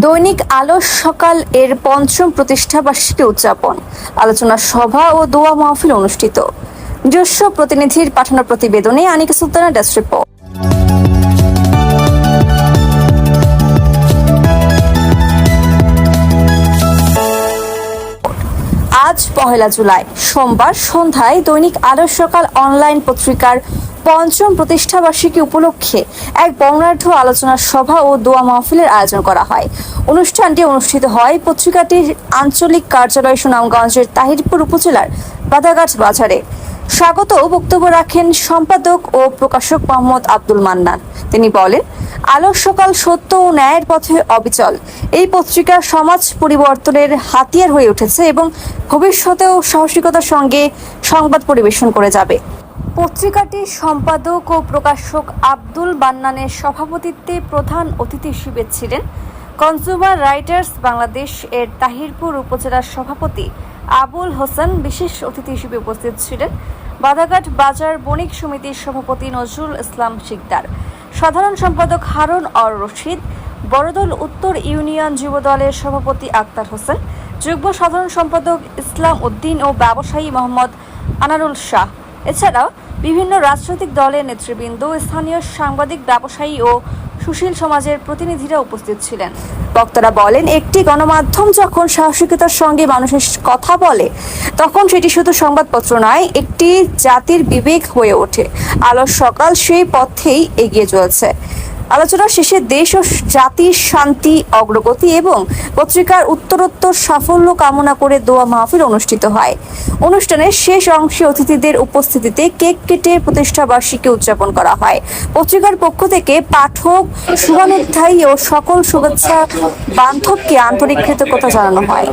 দৈনিক আলো সকাল এর পঞ্চম প্রতিষ্ঠা বার্ষিকী উদযাপন। আলোচনা সভা ও দোয়া মাহফিল অনুষ্ঠিত। নিজস্ব প্রতিনিধির পাঠানো প্রতিবেদনে আনিকা সুলতানা ডেস্ক রিপোর্ট। আজ পহেলা জুলাই। সোমবার সন্ধ্যায় দৈনিক আলো সকাল অনলাইন পত্রিকার পঞ্চম প্রতিষ্ঠাবার্ষিকী উপলক্ষে এক বর্ণাঢ্য আলোচনা সভা ও দোয়া মাহফিলের আয়োজন করা হয়। অনুষ্ঠানটি অনুষ্ঠিত হয় পত্রিকাটির আঞ্চলিক কার্যালয় সুনামগঞ্জের তাহিরপুর উপজেলার বাদাঘাট বাজারে। স্বাগত বক্তব্য রাখেন সম্পাদক ও প্রকাশক মোহাম্মদ আব্দুল মান্নান। তিনি বলেন আলোর সকাল সত্য ও ন্যায়ের পথে অবিচল। এই পত্রিকা সমাজ পরিবর্তনের হাতিয়ার হয়ে উঠেছে এবং ভবিষ্যতেও সাহসিকতার সঙ্গে সংবাদ পরিবেশন করে যাবে। পত্রিকাটির সম্পাদক ও প্রকাশক আব্দুল বান্নানের সভাপতিত্বে প্রধান অতিথি হিসেবে ছিলেন কনজিউমার রাইটার্স বাংলাদেশ এর তাহিরপুর উপজেলার সভাপতি আবুল হোসেন। বিশেষ অতিথি হিসেবে উপস্থিত ছিলেন বাদাঘাট বাজার বণিক সমিতির সভাপতি নজরুল ইসলাম শিকদার, সাধারণ সম্পাদক হারুন অর রশিদ, বড়দল উত্তর ইউনিয়ন যুব দলের সভাপতি আক্তার হোসেন, যুগ্ম সাধারণ সম্পাদক ইসলাম উদ্দিন ও ব্যবসায়ী মোহাম্মদ আনারুল শাহ। এছাড়াও বিভিন্ন রাজনৈতিক দলের নেতৃবৃন্দ, স্থানীয় সাংবাদিক, ব্যবসায়ী ও সুশীল সমাজের প্রতিনিধিরা উপস্থিত ছিলেন। বক্তারা বলেন, একটি গণমাধ্যম যখন সাহসিকতার সঙ্গে মানুষের কথা বলে, তখন সেটি শুধু সংবাদপত্র নয়, একটি জাতির বিবেক হয়ে ওঠে। আলোর সকাল সেই পথেই এগিয়ে চলেছে। আলোচনা শেষে দেশ ও জাতির শান্তি, অগ্রগতি এবং পত্রিকার উত্তরোত্তর সাফল্য কামনা করে দোয়া মাহফিল অনুষ্ঠিত হয়। অনুষ্ঠানের শেষ অংশে অতিথিদের উপস্থিতিতে কেক কেটে প্রতিষ্ঠা বার্ষিকী উদযাপন করা হয়। পত্রিকার পক্ষ থেকে পাঠক, শুভানুধ্যায়ী ও সকল শুভেচ্ছা বান্ধবকে আন্তরিক কৃতজ্ঞতা জানানো হয়।